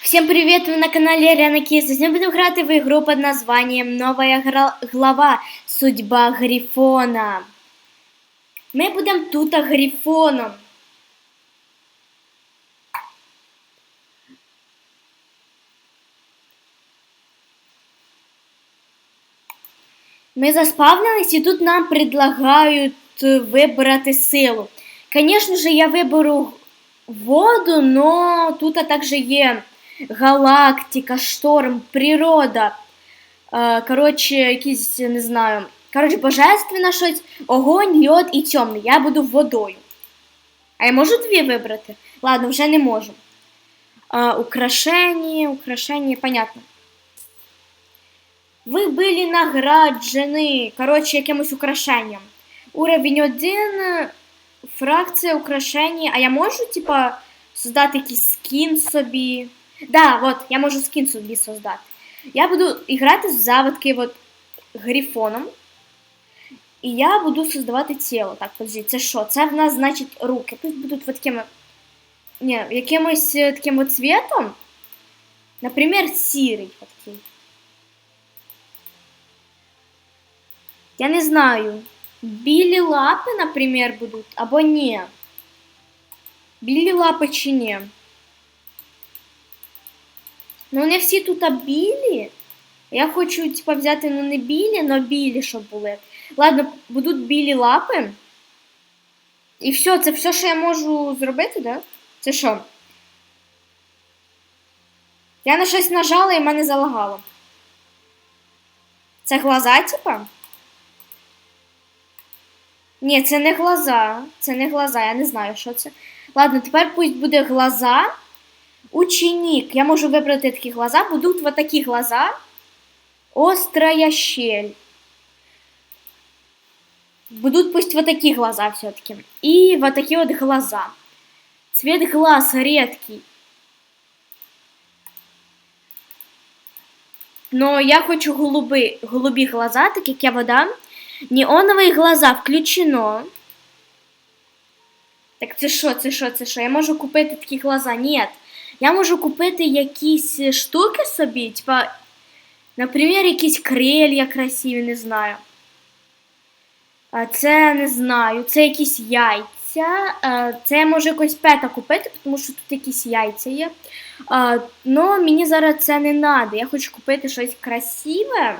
Всем привет! Вы на канале Ариана Киса. Сегодня будем играть в игру под названием Новая глава Судьба Грифона. Ми будемо тут Грифоном. Ми заспавнились і тут нам предлагають е, вибрати силу. Звісно ж, я виберу воду, но тут також є галактика, шторм, природа. Е, коротше, якісь, не знаю. Коротше, божественна щось, огонь, льод і темний. Я буду водою. А я можу дві вибрати? Ладно, вже не можу. Е, украшення, украшення, понятно. Ви були награджені, коротше, якимось украшенням. Уровень 1, фракція украшення. А я можу, типа, создати якийсь скін собі. Да, вот, я можу скін собі создати. Я буду грати за вот таким от грифоном. І я буду создавати тіло. Так, подожди, це що? Це в нас, значить, руки. Тут будуть вот такими. Ні, якимось е, таким от цветом. Наприклад, сірий. от такий. Я не знаю. Білі лапи, наприклад, будуть, або ні. Білі лапи чи ні. Ну, не всі тут білі. Я хочу, типа, взяти, ну, не білі, но білі, щоб були. Ладно, будуть білі лапи. І все, це все, що я можу зробити, да? Це що? Я на щось нажала і мене залагало. Це глаза, типа? Ні, це не глаза. Це не глаза, я не знаю, що це. Ладно, тепер пусть буде глаза. Ученик. Я можу вибрати такі глаза. Будуть вот такі глаза. Острая щель. Будут пусть вот такие глаза все-таки. И вот такие вот глаза. Цвет глаз редкий. Но я хочу голуби, голубі глаза, так як я вода. Неонові глаза включено. Так це що, це що, це що? Я можу купити такі глаза? Ні. Я можу купити якісь штуки собі, типа, наприклад, якісь крилья красиві, не знаю. А Це не знаю, це якісь яйця. Це я можу якось пета купити, тому що тут якісь яйця є. А, Ну, мені зараз це не треба. Я хочу купити щось красиве.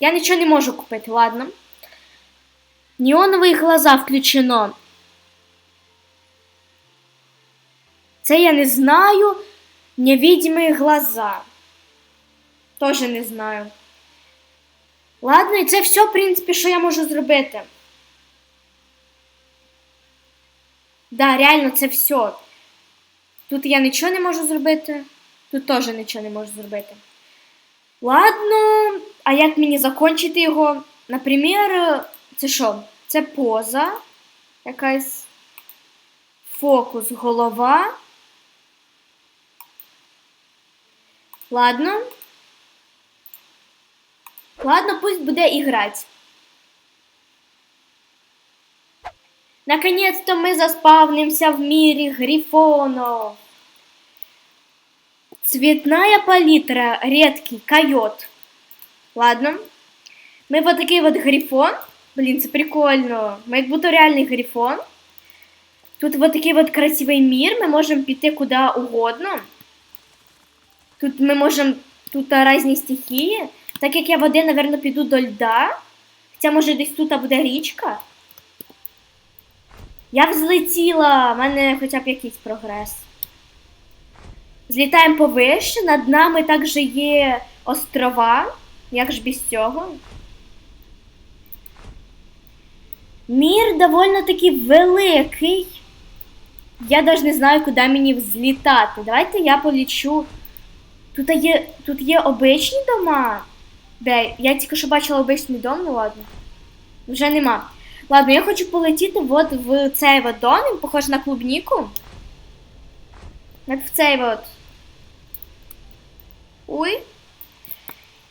Я нічого не можу купити, ладно. Неонові глаза включено. Це я не знаю. Невидимі глаза. Тоже не знаю. Ладно, і це все, в принципі, що я можу зробити. Да, реально, це все. Тут я нічого не можу зробити. Тут теж нічого не можу зробити. Ладно, а як мені закончити його? Наприклад, це що? Це поза. Якась фокус, голова. Ладно. Ладно, пусть буде іграть. Наконец-то мы заспавнимся в мире грифонов. Цветная палитра, редкий, койот. Ладно. Мы вот такий вот грифон. Блин, це прикольно. Ми як будто реальний грифон. Тут вот такий вот красивий мір. Ми можемо піти куди угодно. Тут ми можемо. Тут різні стихії. Так як я води, напевно, піду до льда. Хоча, може, десь тут буде річка. Я взлетіла, в мене хоча б якийсь прогрес. Злітаємо повище, над нами також є острова. Як ж без цього? Мір довольно таки великий. Я навіть не знаю, куди мені взлітати. Давайте я полічу. Тут є, тут є обичні дома. Де? Я тільки що бачила обичний дом, ну ладно. Вже нема. Ладно, я хочу полетіти от в цей от дом, він похож на клубніку. От в цей от. Ой.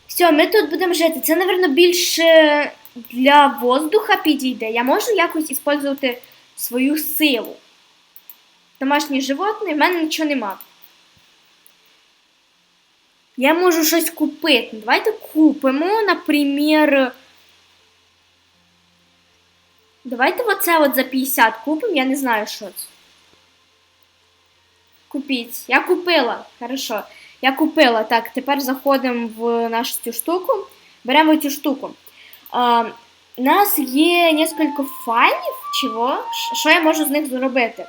Все, ми тут будемо жити. Це, мабуть, більше для воздуха підійде. Я можу якось використовувати свою силу. Домашні животні, в мене нічого нема. Я можу щось купити. Давайте купимо, наприклад. Давайте оце от за 50 купимо, я не знаю, що це. Купіть. Я купила. Хорошо. Я купила. Так, тепер заходимо в нашу цю штуку. Беремо цю штуку. А, у нас є несколько файлів. Чого? Що я можу з них зробити?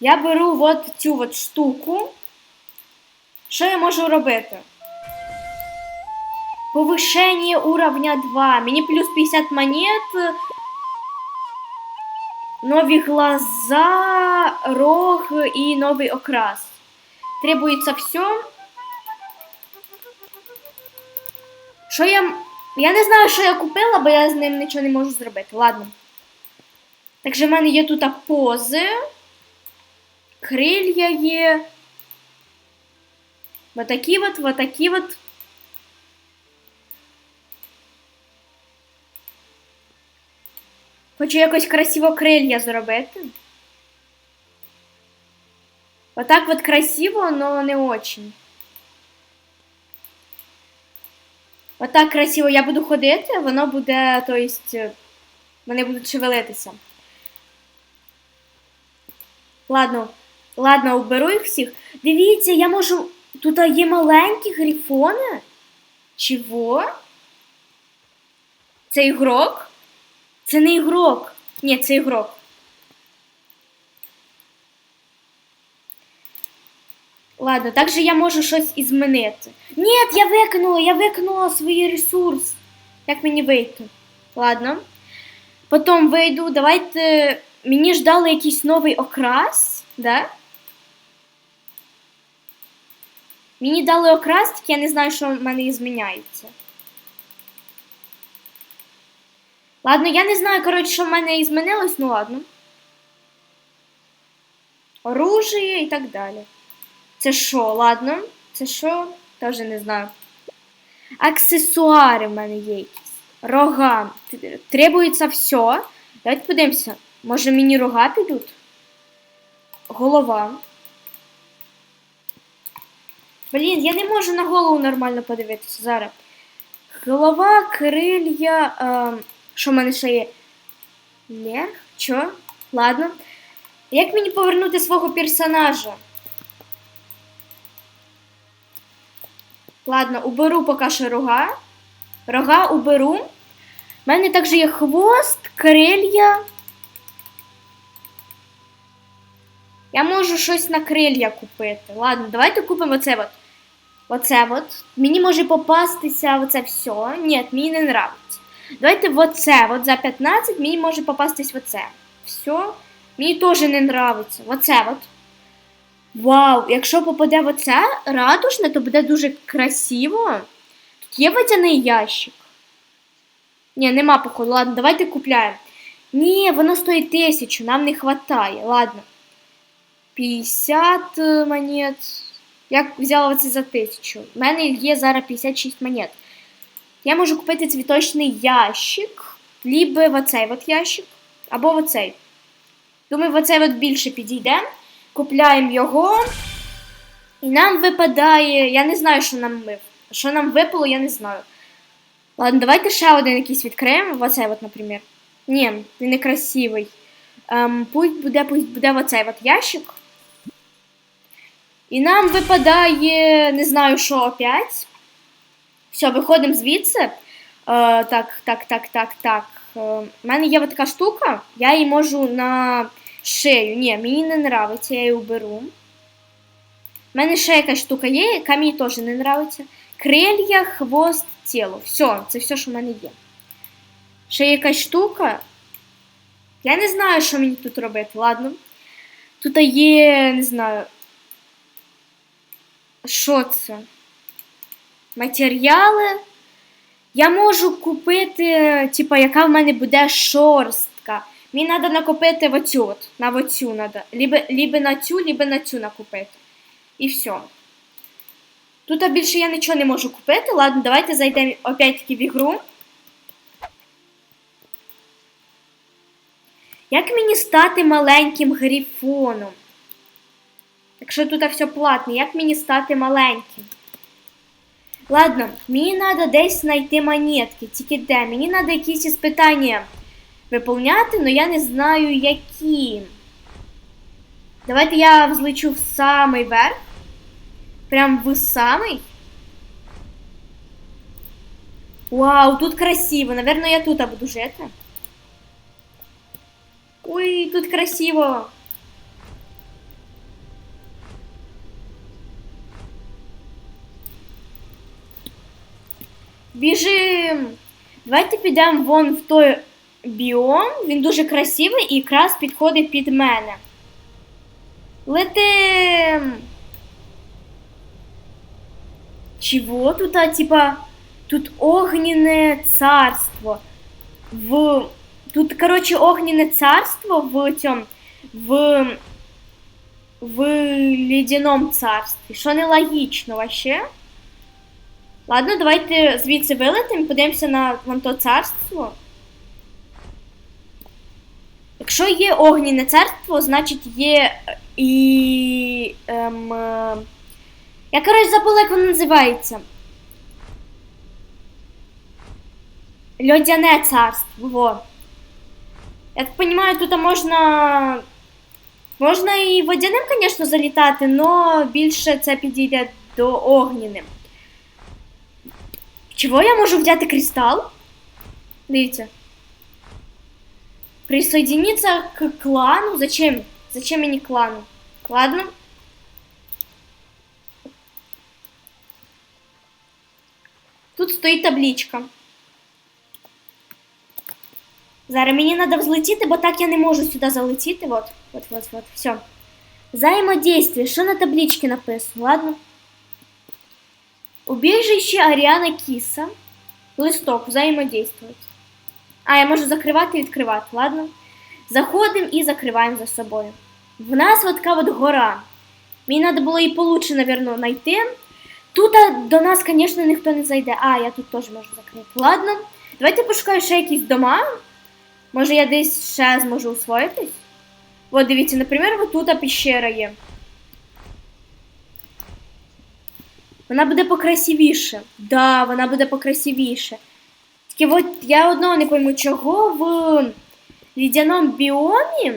Я беру от цю от штуку. Що я можу робити? Повышение уровня 2. Мені плюс 50 монет. Нові глаза, рог і новий окрас. Требується все. Що я. Я не знаю, що я купила, бо я з ним нічого не можу зробити. Ладно. Також в мене є тут пози. Крилья є. Вот такі от, вот такі от. Хочу якось красиво крилья зробити. Отак от красиво, но не очень. Отак красиво я буду ходити, воно буде, то есть, е, вони будуть шевелитися. Ладно, ладно, уберу їх всіх. Дивіться, я можу. Тут є маленькі грифони. Чого? Це ігрок? Це не ігрок. Ні, це ігрок. Ладно, також я можу щось і змінити. Ні, я викинула, я викинула свій ресурс. Як мені вийти? Ладно. Потім вийду, давайте. Мені ж дали якийсь новий окрас, да? Мені дали окрас, я не знаю, що в мене і зміняється. Ладно, я не знаю, коротше, що в мене і змінилось, ну ладно. Оружие і так далі. Це що, ладно? Це що? Теж не знаю. Аксесуари в мене є якісь. Рога. Требується все. Давайте подивимося. Може мені рога підуть? Голова. Блін, я не можу на голову нормально подивитися зараз. Голова, крилья. Е, що в мене ще є? Лег? Чо? Ладно. Як мені повернути свого персонажа? Ладно, уберу поки що рога. Рога уберу. У мене також є хвост, крилья. Я можу щось на крилья купити. Ладно, давайте купимо оце от. Оце от. Мені може попастися оце все. Ні, мені не нравиться. Давайте оце от за 15 мені може попастись оце. Все. Мені теж не нравиться. Оце от. Вау, якщо попаде в оце радужне, то буде дуже красиво. Тут є водяний ящик. Ні, нема походу. Ладно, давайте купляємо. Ні, воно стоїть тисячу, нам не вистачає. Ладно. 50 е, монет. Я взяла це за тисячу. У мене є зараз 56 монет. Я можу купити цвіточний ящик, либо в оцей от ящик, або в оцей. Думаю, в оцей от більше підійде. Купляємо його. І нам випадає. Я не знаю, що нам вип... Що нам випало, я не знаю. Ладно, давайте ще один якийсь відкриємо. В оцей от, наприклад. Ні, він не красивий. Ем, пусть буде, пусть буде в оцей от ящик. І нам випадає, не знаю, що опять. Все, виходимо звідси. Е, так, так, так, так, так. Е, У мене є така штука, я її можу на шею. Ні, мені не нравиться, я її уберу. У мене ще якась штука є, яка мені теж не нравиться. Крилья, хвост, тіло. Все, це все, що в мене є. Ще якась штука. Я не знаю, що мені тут робити, ладно. Тут є, не знаю. Що це? Матеріали. Я можу купити, типа, яка в мене буде шорстка. Мені треба накупити в оцю от. На оцю треба. Либо, либо на цю, либо на цю накупити. І все. Тут більше я нічого не можу купити. Ладно, давайте зайдемо опять-таки в ігру. Як мені стати маленьким грифоном? Якщо тут все платне, як мені стати маленьким? Ладно, мені треба десь знайти монетки. Тільки де? Мені треба якісь іспитання виповняти, але я не знаю які. Давайте я взлечу в самий верх. Прям в самий. Вау, тут красиво. Наверное, я тут буду жити. Ой, тут красиво. Біжим. Давайте підемо вон в той біом. Він дуже красивий і якраз підходить під мене. Летим. Чего тут, а, типа, тут огненное царство. В... Тут, короче, огненное царство в цьому, в, в ледяном царстві. Що нелогічно вообще. Ладно, давайте звідси вилетимо, подивимося на вон то царство. Якщо є огненне царство, значить є і. Ем, е, я, коротше, забула, як воно називається. Льодяне царство. Во. Я так понимаю, тут можна. Можна і водяним, звісно, залітати, але більше це підійде до огняним. Чого я можу взяти кристал? Дивіться. Присоединиться к клану? Зачем? Зачем мені клану? Ладно. Тут стоїть табличка. Зараз мені треба взлетіти, бо так я не можу сюди залетіти. Вот, вот, вот, вот, все. Взаимодействие. Що на табличці написано? Ладно. Убежище Аріана Кіса. Листок, взаимодействовать. А, я можу закривати і відкривати, ладно? Заходимо і закриваємо за собою. В нас от така от гора. Мені треба було її получше, напевно, знайти. Тут до нас, звісно, ніхто не зайде. А, я тут теж можу закрити. Ладно. Давайте пошукаю ще якісь дома. Може я десь ще зможу освоїтись? От дивіться, наприклад, тут піщера є. Вона буде покрасивіше. Да, вона буде покрасивіше. Тільки от я одного не пойму, чого в лідяному біомі,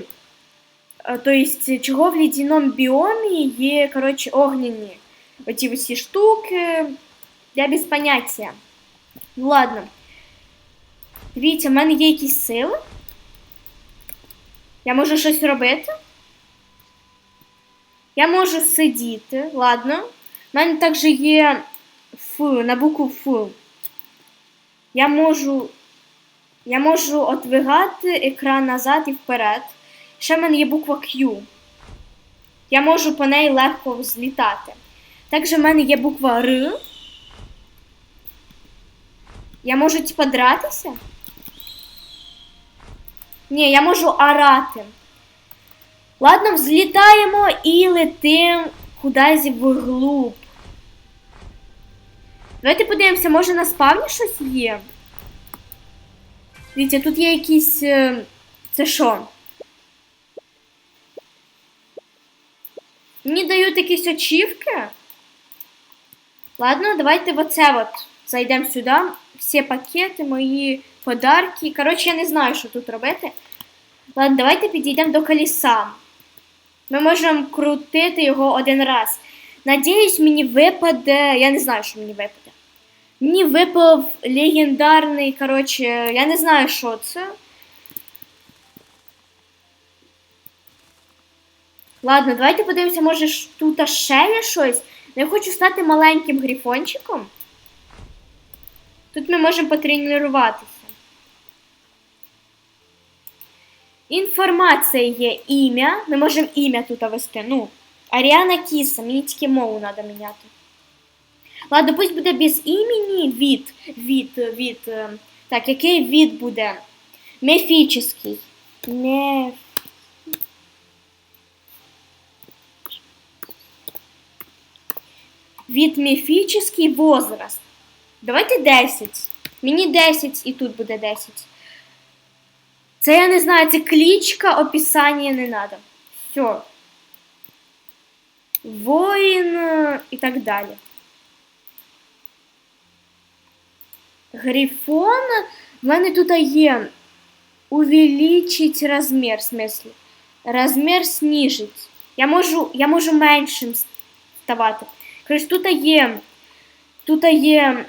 тобто, чого в лідяному біомі є, коротше, огняні оці всі штуки. Я без поняття. Ну ладно. Дивіться, в мене є якісь сили. Я можу щось робити. Я можу сидіти, ладно. У мене також є Ф, на букву Ф. Я можу. Я можу отвигати екран назад і вперед. Ще в мене є буква Q. Я можу по неї легко злітати. Також в мене є буква Р. Я можу типа дратися? Ні, я можу орати. Ладно, взлітаємо і летимо кудись вглуб. Давайте подивимося, може на спавні щось є. Дивіться, тут є якісь. Е, це що? Мені дають якісь очівки. Ладно, давайте в оце от зайдемо сюди. Всі пакети, мої подарки. Коротше, я не знаю, що тут робити. Ладно, давайте підійдемо до коліса. Ми можемо крутити його один раз. Надіюсь, мені випаде. Я не знаю, що мені випаде. Мені випав легендарний, коротше, я не знаю, що це. Ладно, давайте подивимося, може тут ще є щось. Я хочу стати маленьким грифончиком. Тут ми можемо потренуватися. Інформація є ім'я. Ми можемо ім'я тут ввести. Ну, Аріана Кіса, мені тільки мову треба міняти. Ладно, пусть буде без імені від. Від, від. Е, так, який від буде? Міфічний. Меф... Від міфічний возраст. Давайте 10. Мені 10 і тут буде 10. Це я не знаю, це клічка, описання не треба. Все. воїн е, і так далі. Грифон в мене тут є увеличить розмір, в смысле. Розмір снижить. Я можу, я можу меншим ставати. Коротше, тут є, тут є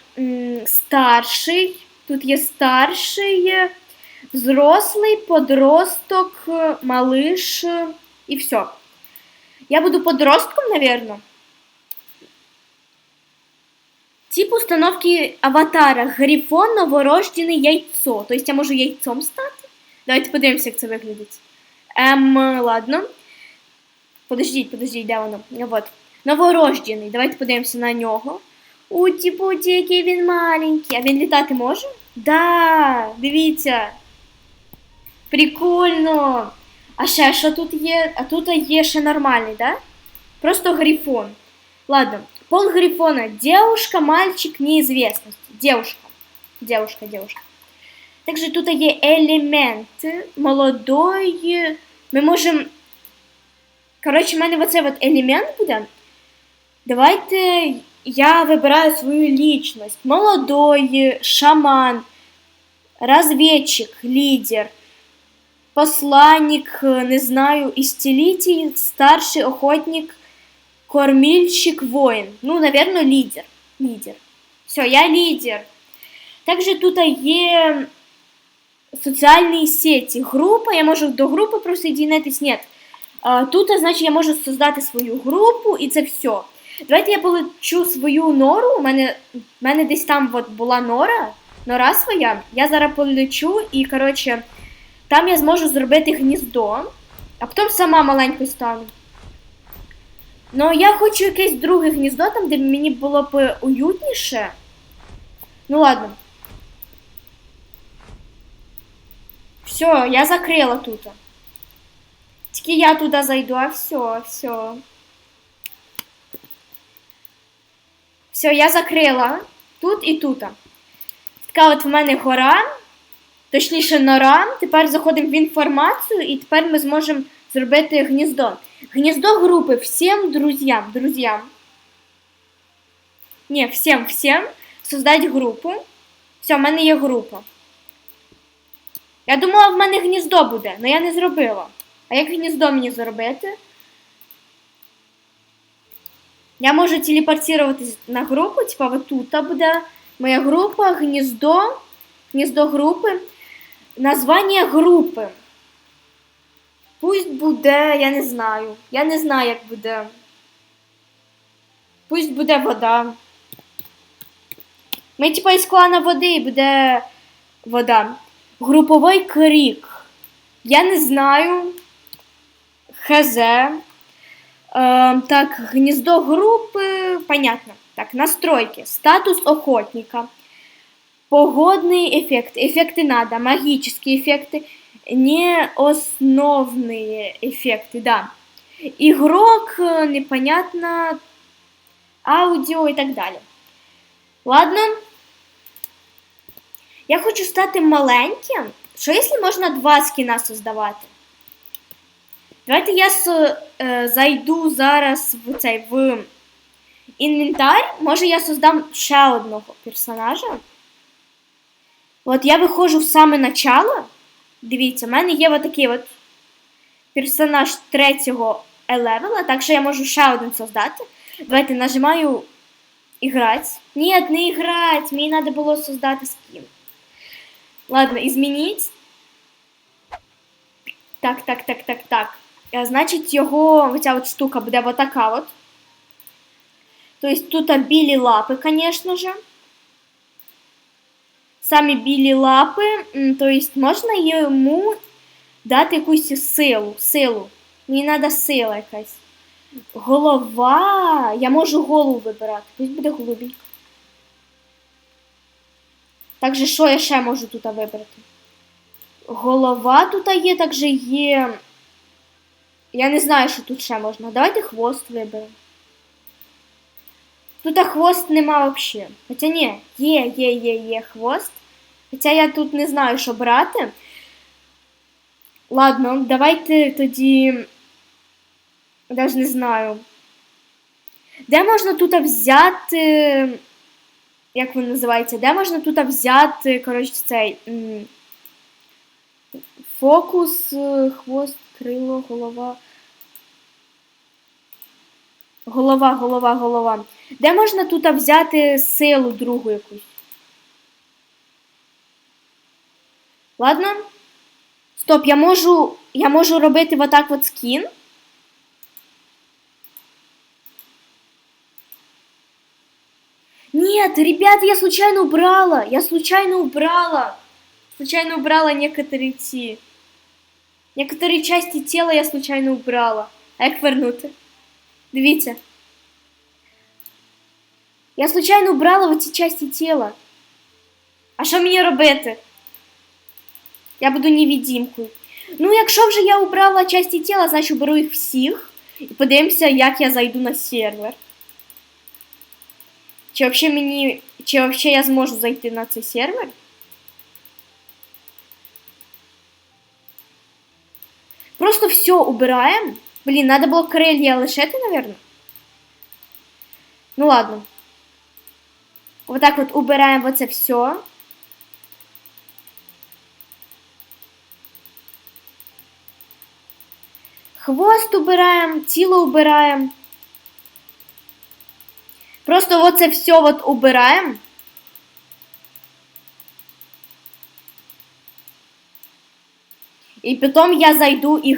старший, тут є старший, взрослий, подросток, малыш і все. Я буду подростком, наверное. Тип установки аватара Грифон новорождене яйцо. Тобто я можу яйцом стати? Давайте подивимося, як це виглядить. Ем, ладно. Подождіть, подождіть, де воно? Вот. Новорождений. Давайте подивимося на нього. Уті путі який він маленький. А він літати може? Да, дивіться. Прикольно. А ще що тут є? А тут є ще нормальний, да? Просто грифон. Ладно. Пол грифона. Девушка, мальчик, неизвестность. Девушка. Девушка, девушка. Также тут є елементи. Молодой. Ми можемо. Коротше, в мене оцей от елемент буде. Давайте я вибираю свою личность. Молодой, шаман, разведчик, лидер, посланник, не знаю, исцелитель, старший охотник, кормильщик, воин. Ну, наверное, лидер. Лидер. Все, я лидер. Также тут є соціальні сети. Група, я можу до групи присоединитись. Нет. Тут, значить, я можу создати свою групу і це все. Давайте я полечу свою нору. У мене у мене десь там от була нора, нора своя. Я зараз полечу і, коротше, там я зможу зробити гніздо, а потім сама маленькою стану. Ну, я хочу якесь друге гніздо, там, де мені було б уютніше. Ну ладно. Все, я закрила тут. Тільки я туди зайду, а все, все. Все, я закрила тут і тут. Така от в мене гора, точніше нора. Тепер заходимо в інформацію, і тепер ми зможемо зробити гніздо. Гніздо групи всім друзям. друзьям. Ні, всім, всім создать групу. Все, в мене є група. Я думала, в мене гніздо буде, але я не зробила. А як гніздо мені зробити? Я можу телепортуватись на групу, типа вот тут буде моя група, гніздо, гніздо групи, названня групи. Пусть буде, я не знаю. Я не знаю, як буде. Пусть буде вода. Ми, типа, із клана води і буде вода. Груповий крік. Я не знаю. ХЗ. Э, так, гнездо группы, понятно. Так, настройки. Статус охотника. Погодные эффекты. Эффекты надо. Магические эффекты. Не основные эффекты, да. Игрок, непонятно. Аудіо і так далі. Ладно. Я хочу стати маленьким. Що якщо можна два скіна создавати? Давайте я с, е, зайду зараз в цей в інвентар. Може я создам ще одного персонажа. От я виходжу в саме начало. Дивіться, в мене є отакий от персонаж третього левела, так що я можу ще один создати. Давайте нажимаю играть. Нет, не играть. Мені треба було создати скін. Ладно, изменить. Так, так, так, так, так. Е, значить, його оця от штука буде вот така от. Тобто тут білі лапи, звісно же. Самі білі лапи, тобто можна йому дати якусь силу. силу. Мені треба сила якась. Голова. Я можу голову вибирати. Пусть буде голубенька. Також що я ще можу тут вибрати? Голова тут є, також є я не знаю, що тут ще можна. Давайте хвост виберемо. Тут хвост нема взагалі. Хоча ні, є, є, є, є хвост. Хоча я тут не знаю, що брати. Ладно, давайте тоді. Даже не знаю. Де можна тут взяти. Як він називається? Де можна тут взяти, коротше, цей. Фокус, е, хвост, крило, голова. Голова, голова, голова. Де можна тут взяти силу другу якусь? Ладно? Стоп, я можу. Я можу робити вот так от скін. Нет, ребят, я случайно убрала. Я случайно убрала. Случайно убрала некоторые ті. Некоторые части тела я случайно убрала. А як вернути? Дивіться. Я случайно убрала оці часті тіла. А що мені робити? Я буду невидимкою. Ну, якщо вже я убрала часті тіла, значить уберу їх всіх. І подивимося, як я зайду на сервер. Чи взагалі мені. Чи взагалі я зможу зайти на цей сервер? Просто все убираем. Блін, надо було крилья лишити, наверное. Ну ладно. Вот так вот убираем вот это все. Хвост убираем, тіло убираем. Просто вот це все вот убираем. І потім я зайду і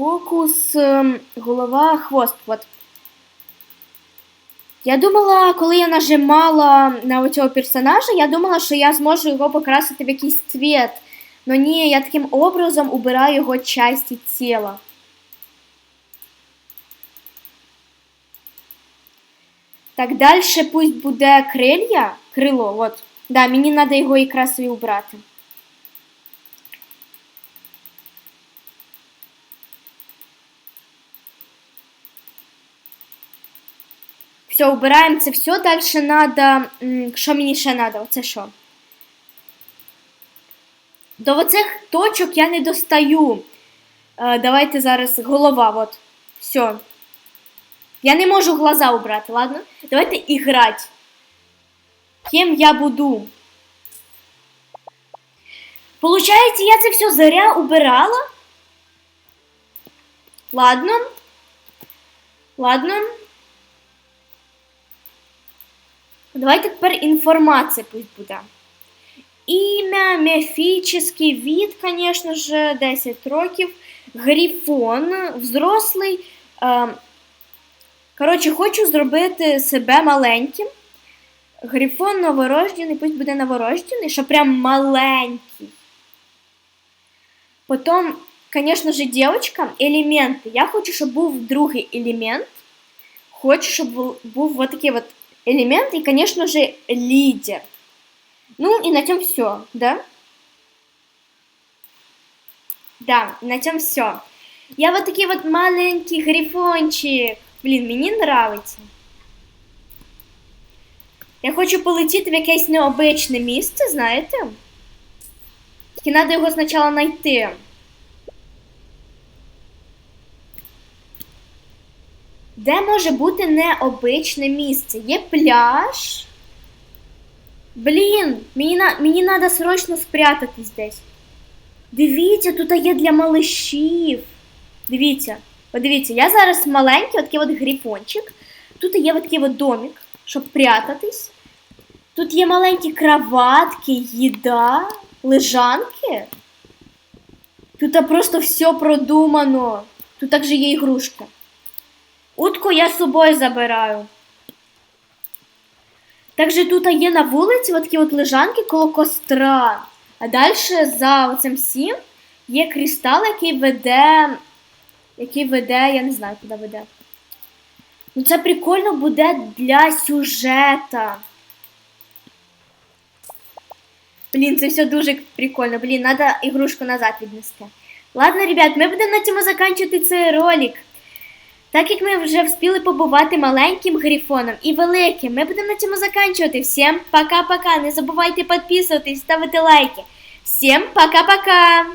Фокус, ем, голова, хвост. Вот. Я думала, коли я нажимала на цього персонажа, я думала, що я зможу його покрасити в якийсь цвіт. Но ні, я таким образом убираю його часті тіла. Так, дальше пусть буде крилья, крило, вот. Да, мені треба його якраз і убрати. Все, убираємо це все. Далі треба. Що мені ще треба? Оце що? До оцих точок я не достаю. Е, давайте зараз голова, от. Все. Я не можу глаза убрати, ладно? Давайте іграти. Ким я буду? Получається, я це все заря убирала? Ладно. Ладно. Давайте тепер інформація пусть буде. Ім'я, міфічний від, звісно ж, 10 років. Грифон, взрослий. Е, коротше, хочу зробити себе маленьким. Грифон новорождений, пусть буде новорождений, що прям маленький. Потім, звісно ж, дівчинка, елементи. Я хочу, щоб був другий елемент. Хочу, щоб був вот такий вот элемент и, конечно же, лидер. Ну и на этом все, да? Да, на этом все. Я вот такий вот маленький грифончик. Блін, мені нравиться. Я хочу полетіти в якесь необичне місце, знаєте? Тільки треба його спочатку знайти. Де може бути необичне місце? Є пляж. Блін, мені мені треба срочно спрятатись десь. Дивіться, тут є для малишів. Дивіться, подивіться, я зараз маленький, такий от грифончик. Тут є такий от домик, щоб прятатись. Тут є маленькі кроватки, їда, лежанки. Тут просто все продумано. Тут також є ігрушка. Утку я з собою забираю. Також тут є на вулиці такі от лежанки коло костра. А далі за оцим всім є кристал, який веде. Який веде, я не знаю, куди веде. Ну це прикольно буде для сюжета. Блін, це все дуже прикольно. Блін, треба ігрушку назад віднести. Ладно, ребят, ми будемо на цьому закінчувати цей ролик. Так як ми вже встигли побувати маленьким грифоном і великим, ми будемо на цьому заканчувати. Всім пока-пока. Не забувайте підписуватись, ставити лайки. Всім пока-пока!